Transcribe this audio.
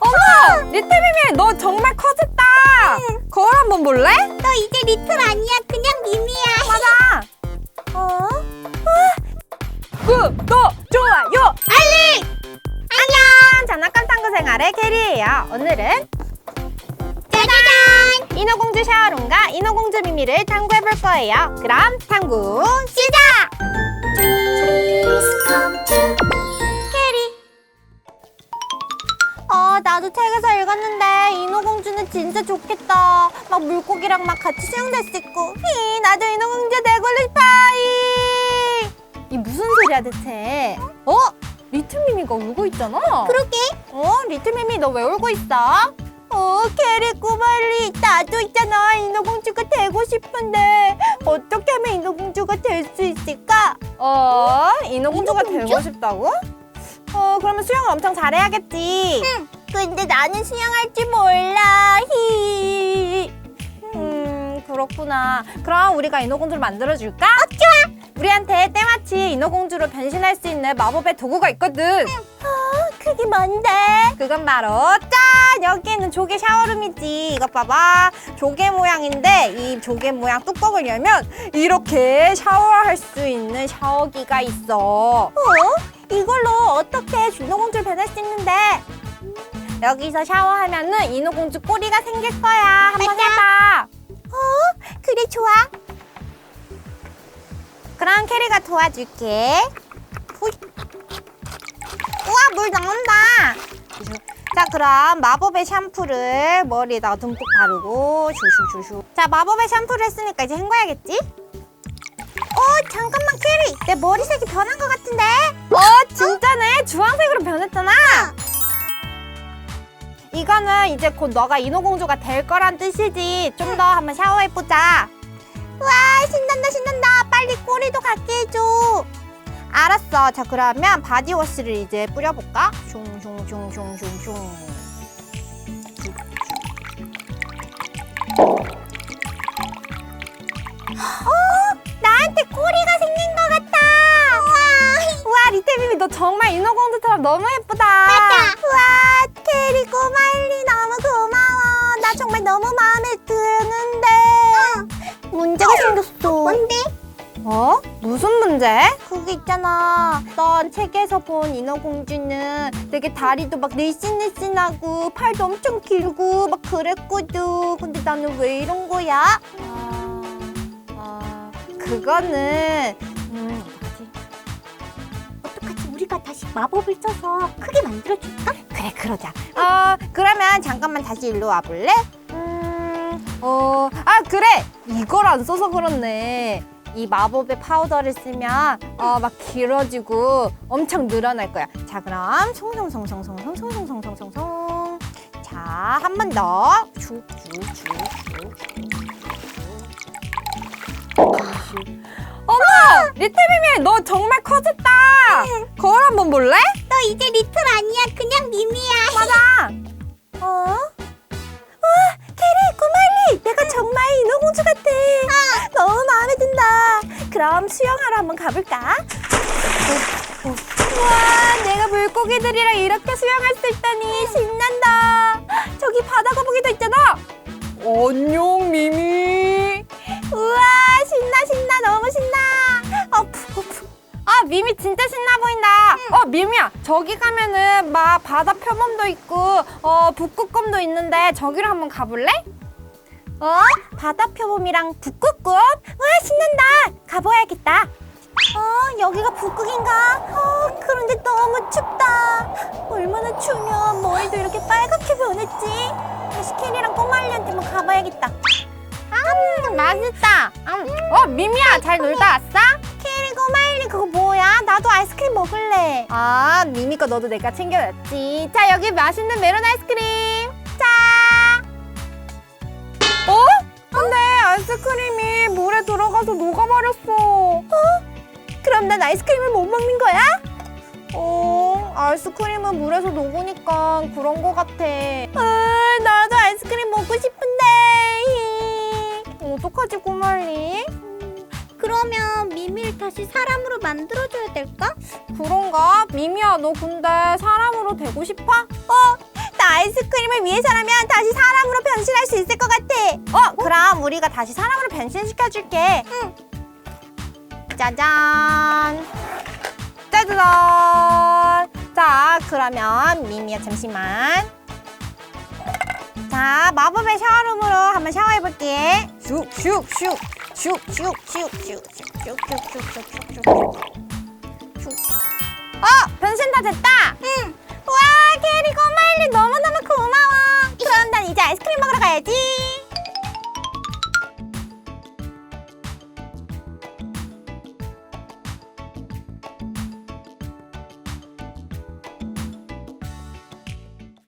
어머! 리틀미미 너 정말 커졌다! 거울 한번 볼래? 너 이제 리틀 아니야. 그냥 미미야. 맞아! 어? 구독! 좋아요! 알리! 안녕! 장난감 탐구 생활의 캐리예요. 오늘은 짜자잔! 인어공주 샤오롱과 인어공주 미미를 탐구해볼 거예요. 그럼 탐구 시작! 캐리. 어, 나도 책에서 읽었는데 인어공주는 진짜 좋겠다. 막 물고기랑 막 같이 수영할 수 있고. 히, 나도 인어공주 되고 싶어. 히. 이 무슨 소리야 대체? 어? 리틀미미가 울고 있잖아. 그러게. 어? 리틀미미 너 왜 울고 있어? 어, 캐리 꼬말리. 나도 있잖아. 인어공주가 되고 싶은데 어떻게 하면 인어공주가 될 수 있을까? 어? 인어공주가 인어공주? 되고 싶다고? 어 그러면 수영을 엄청 잘해야겠지. 응. 근데 나는 수영할 줄 몰라. 히. 음 그렇구나. 그럼 우리가 인어공주를 만들어줄까? 어, 좋아. 우리한테 때마치 인어공주로 변신할 수 있는 마법의 도구가 있거든. 어, 그게 뭔데? 그건 바로 짠! 여기 있는 조개 샤워룸이지. 이것 봐봐. 조개 모양인데 이 조개 모양 뚜껑을 열면 이렇게 샤워할 수 있는 샤워기가 있어. 어? 이걸로 어떻게 인어공주를 변할 수 있는데? 여기서 샤워하면은 인어공주 꼬리가 생길 거야. 한번 맞아. 해봐. 어? 그래 좋아. 그럼 캐리가 도와줄게. 후. 우와 물 나온다. 자, 그럼 마법의 샴푸를 머리에다가 듬뿍 바르고 슈슈슈슈. 자, 마법의 샴푸를 했으니까 이제 헹궈야겠지? 어 잠깐만 캐리 내 머리색이 변한 것 같은데? 어, 진짜네. 주황색으로 변했잖아. 이거는 이제 곧 너가 인어공주가 될 거란 뜻이지. 좀 더 한번 샤워해보자. 와 신난다 신난다. 빨리 꼬리도 갖게 해줘. 알았어. 자, 그러면 바디워시를 이제 뿌려볼까? 슝슝슝슝슝슝. 나 한테 꼬리가 생긴 것 같다. 우와. 우와, 리테비비 너 정말 인어공주처럼 너무 예쁘다. 맞아. 우와 캐리 꼬마일리 너무 고마워. 나 정말 너무 마음에 드는데. 문제가 생겼어. 뭔데? 어? 무슨 문제? 그게 있잖아. 넌 책에서 본 인어공주는 되게 다리도 막 늘씬늘씬하고 팔도 엄청 길고 막 그랬거든. 근데 나는 왜 이런 거야? 그거는 음, 어떡하지? 어떡하지? 우리가 다시 마법을 써서 크게 만들어줄까? 그래 그러자. 어 그러면 잠깐만 다시 일로 와볼래? 음, 어, 아 그래 이걸 안 써서 그렇네. 이 마법의 파우더를 쓰면 어 막 길어지고 엄청 늘어날 거야. 자 그럼 송송송송송송송송송송송. 자 한 번 더. 쭉쭉쭉쭉. 어머 리틀미미 너 정말 커졌다. 거울 한번 볼래? 너 이제 리틀 아니야. 그냥 미미야. 맞아. 어? 와, 캐리, 꼬말리. 내가 정말 인어공주 같아. 너무 마음에 든다. 그럼 수영하러 한번 가볼까? 우와, 내가 물고기들이랑 이렇게 수영할 수 있다니 신난다. 미미야, 저기 가면은 막 바다 표범도 있고, 어, 북극곰도 있는데 저기로 한번 가볼래? 어? 바다 표범이랑 북극곰? 와, 신난다. 가봐야겠다. 어, 여기가 북극인가? 어, 그런데 너무 춥다. 얼마나 추면 머리도 이렇게 빨갛게 변했지? 다시 캐리랑 꼬말리한테 한번 가봐야겠다. 음, 맛있다. 음. 어, 미미야, 잘 놀다 왔어? 나도 아이스크림 먹을래. 아, 미미 거 너도 내가 챙겨놨지. 자, 여기 맛있는 메론 아이스크림. 자. 어? 근데 아이스크림이 물에 들어가서 녹아버렸어. 그럼 난 아이스크림을 못 먹는 거야? 어, 아이스크림은 물에서 녹으니까 그런 거 같아. 아, 나도 아이스크림 먹고 싶은데. 어떡하지, 꼬말리? 다시 사람으로 만들어줘야 될까? 그런가? 미미야, 너 근데 사람으로 되고 싶어? 어, 나 아이스크림을 위해서라면 다시 사람으로 변신할 수 있을 것 같아. 어, 그럼 우리가 다시 사람으로 변신시켜줄게. 응. 짜잔. 짜자잔. 자, 그러면 미미야, 잠시만. 자, 마법의 샤워룸으로 한번 샤워해볼게. 슉, 슉, 슉. 슉, 슉, 슉, 슉, 슉, 슉. 어, 변신 다 됐다. 응. 와, 캐리 꼬마일리 너무너무 고마워. 그럼 난 이제 아이스크림 먹으러 가야지.